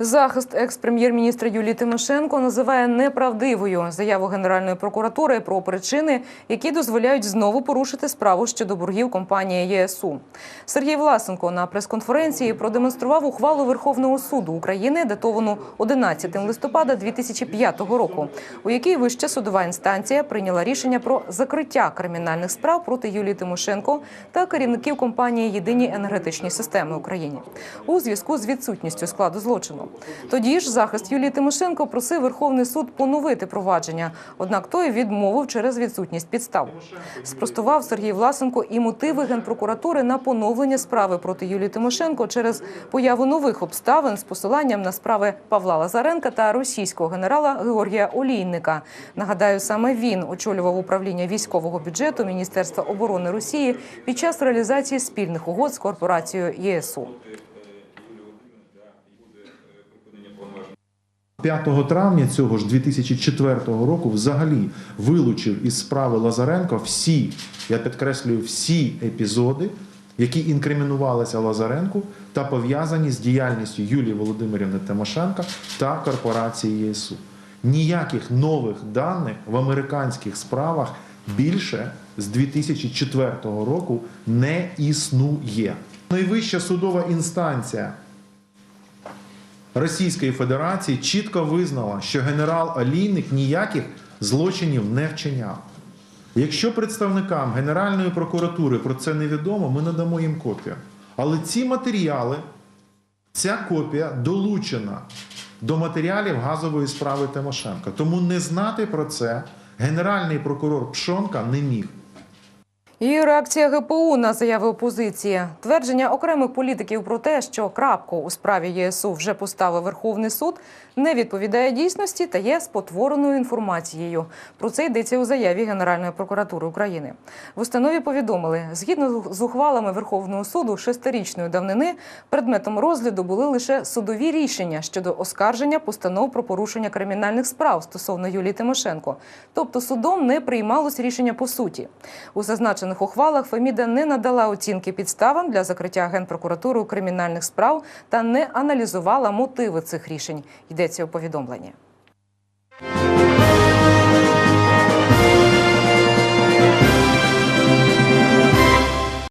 Захист екс-прем'єр-міністра Юлії Тимошенко називає неправдивою заяву Генеральної прокуратури про причини, які дозволяють знову порушити справу щодо боргів компанії ЄСУ. Сергій Власенко на прес-конференції продемонстрував ухвалу Верховного суду України, датовану 11 листопада 2005 року, у якій вища судова інстанція прийняла рішення про закриття кримінальних справ проти Юлії Тимошенко та керівників компанії Єдині енергетичні системи України у зв'язку з відсутністю складу злочину. Тоді ж захист Юлії Тимошенко просив Верховний суд поновити провадження, однак той відмовив через відсутність підстав. Спростував Сергій Власенко і мотиви генпрокуратури на поновлення справи проти Юлії Тимошенко через появу нових обставин з посиланням на справи Павла Лазаренка та російського генерала Георгія Олійника. Нагадаю, саме він очолював управління військового бюджету Міністерства оборони Росії під час реалізації спільних угод з корпорацією ЄСУ. 5 травня цього ж 2004 року взагалі вилучив із справи Лазаренко всі, я підкреслюю, всі епізоди, які інкримінувалися Лазаренку та пов'язані з діяльністю Юлії Володимирівни Тимошенко та корпорації ЄСУ. Ніяких нових даних в американських справах більше з 2004 року не існує. Найвища судова інстанція Російської Федерації чітко визнала, що генерал Олійник ніяких злочинів не вчиняв. Якщо представникам Генеральної прокуратури про це невідомо, ми надамо їм копію. Але ці матеріали, ця копія долучена до матеріалів газової справи Тимошенка. Тому не знати про це генеральний прокурор Пшонка не міг. І реакція ГПУ на заяви опозиції. Твердження окремих політиків про те, що крапку у справі ЄСУ вже поставив Верховний суд, не відповідає дійсності та є спотвореною інформацією. Про це йдеться у заяві Генеральної прокуратури України. В установі повідомили, згідно з ухвалами Верховного суду шестирічної давнини, предметом розгляду були лише судові рішення щодо оскарження постанов про порушення кримінальних справ стосовно Юлії Тимошенко. Тобто судом не приймалось рішення по суті. У зазначених ухвалах Феміда не надала оцінки підставам для закриття генпрокуратури кримінальних справ та не аналізувала мотиви цих рішень. Йдеться у повідомленні.